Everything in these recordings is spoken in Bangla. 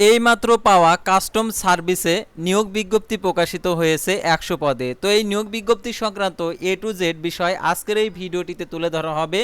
এইমাত্র পাওয়া কাস্টম সার্ভিসে নিয়োগ বিজ্ঞপ্তি প্রকাশিত হয়েছে একশো পদে। তো এই নিয়োগ বিজ্ঞপ্তি সংক্রান্ত এ টু জেড বিষয় আজকের এই ভিডিওটিতে তুলে ধরা হবে,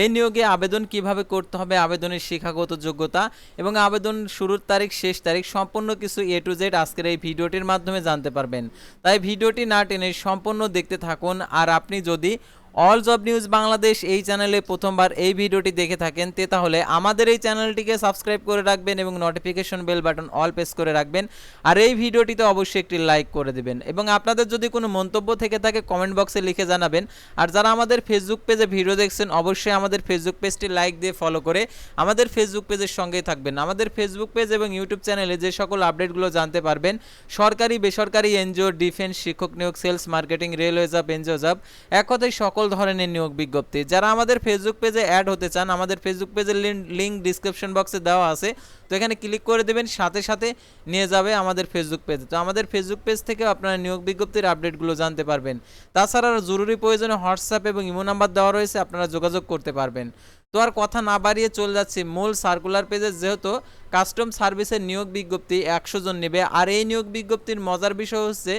এই নিয়োগে আবেদন কীভাবে করতে হবে, আবেদনের শিক্ষাগত যোগ্যতা এবং আবেদন শুরুর তারিখ, শেষ তারিখ সম্পূর্ণ কিছু এ টু জেড আজকের এই ভিডিওটির মাধ্যমে জানতে পারবেন। তাই ভিডিওটি না টেনে সম্পূর্ণ দেখতে থাকুন আর আপনি যদি অল জব নিউজ বাংলাদেশ এই চ্যানেলে প্রথমবার এই ভিডিওটি দেখে থাকেন, তে তাহলে আমাদের এই চ্যানেলটিকে সাবস্ক্রাইব করে রাখবেন এবং notification bell button all press করে রাখবেন। আর এই ভিডিওটিতে অবশ্যই একটি লাইক করে দেবেন। এবং আপনাদের যদি কোনো মন্তব্য থেকে থাকে কমেন্ট বক্সে লিখে জানাবেন। আর যারা আমাদের ফেসবুক পেজে ভিডিও দেখছেন, অবশ্যই আমাদের ফেসবুক পেজটি লাইক দিয়ে ফলো করে আমাদের ফেসবুক পেজের সঙ্গেই থাকবেন। আমাদের ফেসবুক পেজ এবং ইউটিউব চ্যানেলে যে সকল আপডেটগুলো জানতে পারবেন, সরকারি, বেসরকারি, এনজিও ডিফেন্স শিক্ষক নিয়োগ sales marketing railway job NGO job এক কথায় সকল ধরনের নিয়োগ বিজ্ঞপ্তি। যারা আমাদের ফেসবুক পেজে অ্যাড হতে চান, আমাদের ফেসবুক পেজের লিঙ্ক ডিসক্রিপশন বক্সে দেওয়া আছে। তো এখানে ক্লিক করে দেবেন, সাথে সাথে নিয়ে যাবে আমাদের ফেসবুক পেজ তো আমাদের ফেসবুক পেজ থেকে আপনারা নিয়োগ বিজ্ঞপ্তির আপডেটগুলো জানতে পারবেন। তাছাড়া জরুরি প্রয়োজনে হোয়াটসঅ্যাপ এবং ইমো নাম্বার দেওয়া রয়েছে, আপনারা যোগাযোগ করতে পারবেন। তো আর কথা না বাড়িয়ে চলে যাচ্ছি মূল সার্কুলার পেজে যেহেতু কাস্টম সার্ভিসের নিয়োগ বিজ্ঞপ্তি একশো জন নেবে। আর এই নিয়োগ বিজ্ঞপ্তির মজার বিষয় হচ্ছে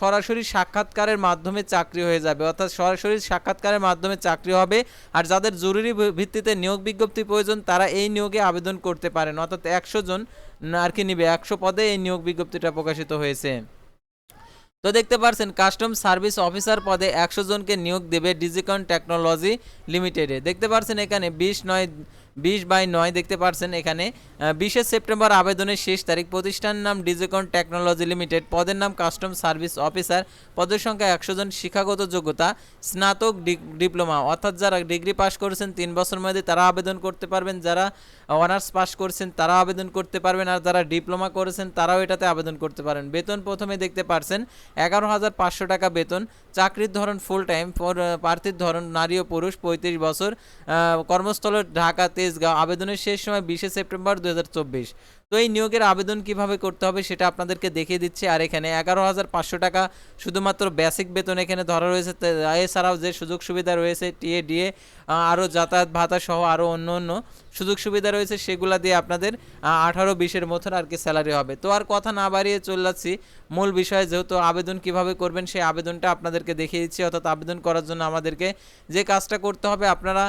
সরাসরি সাক্ষাৎকারের মাধ্যমে চাকরি হয়ে যাবে। অর্থাৎ সরাসরি সাক্ষাৎকারের মাধ্যমে চাকরি হবে। আর যাদের জরুরি ভিত্তিতে নিয়োগ বিজ্ঞপ্তি প্রয়োজন, তারা এই নিয়োগে আবেদন করতে পারেন। অর্থাৎ একশো জন আর কি নিবে। একশো পদে এই নিয়োগ বিজ্ঞপ্তিটা প্রকাশিত হয়েছে। তো দেখতে পারছেন, কাস্টম সার্ভিস অফিসার পদে একশো জনকে নিয়োগ দেবে ডিজিকন টেকনোলজি লিমিটেডে। দেখতে পারছেন এখানে বিশ নয় বিশ বাই নয় দেখতে পারছেন এখানে। বিশে সেপ্টেম্বর আবেদনের শেষ তারিখ প্রতিষ্ঠান নাম ডিজিকন টেকনোলজি লিমিটেড। পদের নাম কাস্টম সার্ভিস অফিসার। পদের সংখ্যা একশো জন শিক্ষাগত যোগ্যতা, স্নাতক ডিপ্লোমা। অর্থাৎ যারা ডিগ্রি পাস করেছেন, তিন বছর মেয়াদে তারা আবেদন করতে পারবেন। যারা অনার্স পাস করছেন, তারা আবেদন করতে পারবেন। আর যারা ডিপ্লোমা করেছেন, তারাও এটাতে আবেদন করতে পারেন। বেতন প্রথমে দেখতে পারছেন, এগারো হাজার পাঁচশো টাকা বেতন। চাকরির ধরন ফুল টাইম প্রার্থীর ধরন নারী ও পুরুষ, পঁয়ত্রিশ বছর। কর্মস্থল ঢাকা তেজগাঁও আবেদনের শেষ সময় বিশে সেপ্টেম্বর দুই হাজার চব্বিশ। তো এই নিয়োগের আবেদন কীভাবে করতে হবে সেটা আপনাদেরকে দেখিয়ে দিচ্ছি। আর এখানে এগারো হাজার পাঁচশো টাকা শুধুমাত্র বেসিক বেতন এখানে ধরা রয়েছে। এছাড়াও যে সুযোগ সুবিধা রয়েছে, টিএ, ডিএ আরও যাতায়াত ভাতা সহ আরও অন্য অন্য সুযোগ সুবিধা রয়েছে, সেগুলা দিয়ে আপনাদের আঠারো বিশের মতন আর কি স্যালারি হবে। তো আর কথা না বাড়িয়ে চলে যাচ্ছি মূল বিষয়ে যেহেতু আবেদন কীভাবে করবেন, সেই আবেদনটা আপনাদেরকে দেখিয়ে দিচ্ছি। অর্থাৎ আবেদন করার জন্য আমাদেরকে যে কাজটা করতে হবে, আপনারা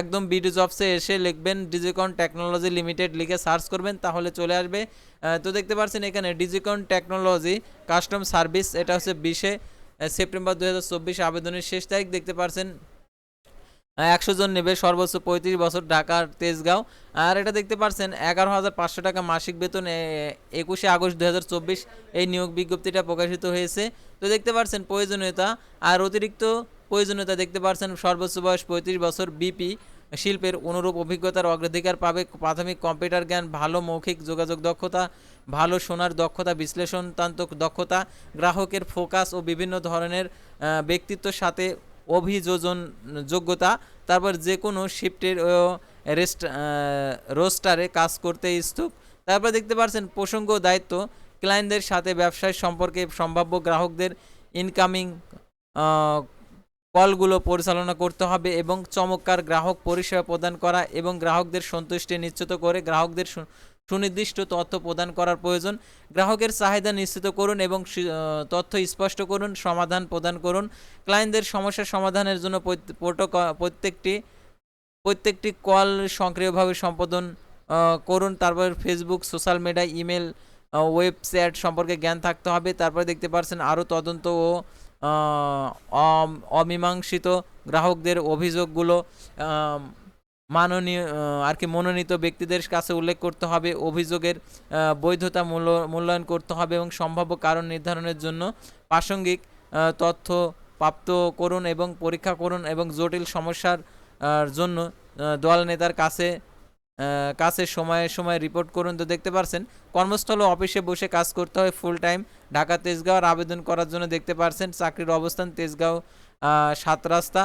একদম বিডি জবসে এসে লিখবেন ডিজিকন টেকনোলজি লিমিটেড লিখে সার্চ করবেন, তাহলে চলে আসবে। তো দেখতে পাচ্ছেন এখানে ডিজিকন টেকনোলজি কাস্টম সার্ভিস এটা হচ্ছে বিশে সেপ্টেম্বর দু আবেদনের শেষ তারিখ। দেখতে পাচ্ছেন একশো জন নেবে, সর্বোচ্চ পঁয়ত্রিশ বছর ঢাকার তেজগাঁও। আর এটা দেখতে পাচ্ছেন এগারো হাজার পাঁচশো টাকা মাসিক বেতন একুশে আগস্ট দু হাজার চব্বিশ এই নিয়োগ বিজ্ঞপ্তিটা প্রকাশিত হয়েছে। তো দেখতে পাচ্ছেন প্রয়োজনীয়তা, আর অতিরিক্ত প্রয়োজনীয়তা দেখতে পাচ্ছেন সর্বোচ্চ বয়স পঁয়ত্রিশ বছর বিপি, শিল্পের অনুরূপ অভিজ্ঞতার অগ্রাধিকার পাবে, প্রাথমিক কম্পিউটার জ্ঞান, ভালো মৌখিক যোগাযোগ দক্ষতা, ভালো শোনার দক্ষতা, বিশ্লেষণতান্ত্রিক দক্ষতা, গ্রাহকের ফোকাস ও বিভিন্ন ধরনের ব্যক্তিত্বের সাথে অভিযোজন যোগ্যতা, তারপর যে কোনো শিফটের রেস্ট রোস্টারে কাজ করতে ইচ্ছুক। তারপর দেখতে পাচ্ছেন প্রসঙ্গ দায়িত্ব, ক্লায়েন্টদের সাথে ব্যবসায় সম্পর্কে সম্ভাব্য গ্রাহকদের ইনকামিং কলগুলো পরিচালনা করতে হবে এবং চমৎকার গ্রাহক পরিষেবা প্রদান করা এবং গ্রাহকদের সন্তুষ্টি নিশ্চিত করে গ্রাহকদের সুনির্দিষ্ট তথ্য প্রদান করার প্রয়োজন। গ্রাহকের চাহিদা নিশ্চিত করুন এবং তথ্য স্পষ্ট করুন, সমাধান প্রদান করুন। ক্লায়েন্টদের সমস্যা সমাধানের জন্য প্রত্যেকটি প্রত্যেকটি কল সক্রিয়ভাবে সম্পাদন করুন। তারপর Facebook, social media, email website সম্পর্কে জ্ঞান থাকতে হবে। তারপরে দেখতে পাচ্ছেন আরও তদন্ত ও অমীমাংসিত গ্রাহকদের অভিযোগগুলো মাননীয় আর কি মনোনীত ব্যক্তিদের কাছে উল্লেখ করতে হবে, অভিযোগের বৈধতা মূল্য, মূল্যায়ন করতে হবে এবং সম্ভাব্য কারণ নির্ধারণের জন্য প্রাসঙ্গিক তথ্য প্রাপ্ত করুন এবং পরীক্ষা করুন এবং জটিল সমস্যার জন্য দল নেতার কাছে কাছে সময়ে সময়ে রিপোর্ট করুন। তো দেখতে পারছেন, কর্মস্থল অফিসে বসে কাজ করতে হয় ফুল টাইম ঢাকা তেজগাঁও আবেদন করার জন্য দেখতে পারছেন, চাকরির অবস্থান তেজগাঁও সাত রাস্তা।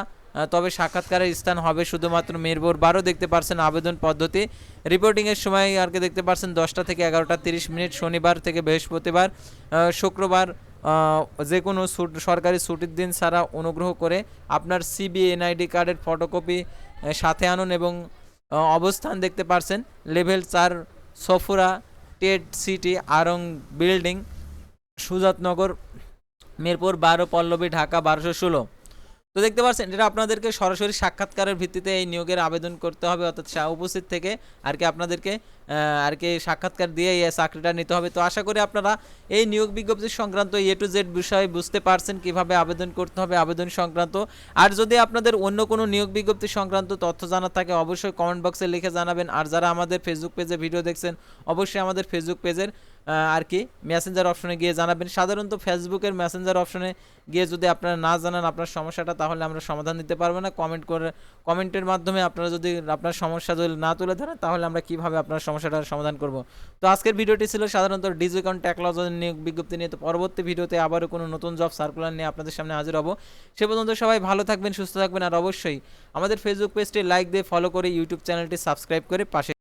তবে সাক্ষাৎকারের স্থান হবে শুধুমাত্র মিরপুর। বারো দেখতে পারছেন আবেদন পদ্ধতি। রিপোর্টিংয়ের সময় আর কি দেখতে পারছেন, দশটা থেকে এগারোটা তিরিশ মিনিট, শনিবার থেকে বৃহস্পতিবার শুক্রবার যে কোনো সরকারি ছুটির দিন ছাড়া অনুগ্রহ করে আপনার সিবি, এনআইডি কার্ডের ফটোকপি সাথে আনুন এবং অবস্থান দেখতে পারছেন। লেভেল চার সফুরা টেট সিটি আরং বিল্ডিং, সুজাতনগর, মিরপুর, বারো পল্লবী, ঢাকা, বারোশো ষোলো। তো দেখতে পাচ্ছেন এটা আপনাদেরকে সরাসরি সাক্ষাৎকারের ভিত্তিতে এই নিয়োগের আবেদন করতে হবে, অর্থাৎ উপস্থিত থেকে আর কি আপনাদেরকে আর কি সাক্ষাৎকার দিয়ে এই চাকরিটা নিতে হবে। তো আশা করি আপনারা এই নিয়োগ বিজ্ঞপ্তি সংক্রান্ত এ টু জেড বিষয়ে বুঝতে পারছেন কীভাবে আবেদন করতে হবে, আবেদন সংক্রান্ত। আর যদি আপনাদের অন্য কোনো নিয়োগ বিজ্ঞপ্তি সংক্রান্ত তথ্য জানা থাকে, অবশ্যই কমেন্ট বক্সে লিখে জানাবেন। আর যারা আমাদের ফেসবুক পেজে ভিডিও দেখছেন, অবশ্যই আমাদের ফেসবুক পেজের আর কি মেসেঞ্জার অপশনে গিয়ে জানাবেন। সাধারণত ফেসবুকের মেসেঞ্জার অপশনে গিয়ে যদি আপনারা না জানান আপনার সমস্যাটা, তাহলে আমরা সমাধান দিতে পারব না। কমেন্ট করে কমেন্টের মাধ্যমে আপনারা যদি আপনার সমস্যা যদি না তুলে ধরেন, তাহলে আমরা কীভাবে আপনার সমস্যাটার সমাধান করব? তো আজকের ভিডিওটি ছিল সাধারণত ডিজিকন টেকনোলজি নিয়োগ বিজ্ঞপ্তি নিয়ে। তো পরবর্তী ভিডিওতে আবারও কোনো নতুন জব সার্কুলার নিয়ে আপনাদের সামনে হাজির হব। সে পর্যন্ত সবাই ভালো থাকবেন, সুস্থ থাকবেন, আর অবশ্যই আমাদের ফেসবুক পেজটি লাইক দিয়ে ফলো করে ইউটিউব চ্যানেলটি সাবস্ক্রাইব করে পাশে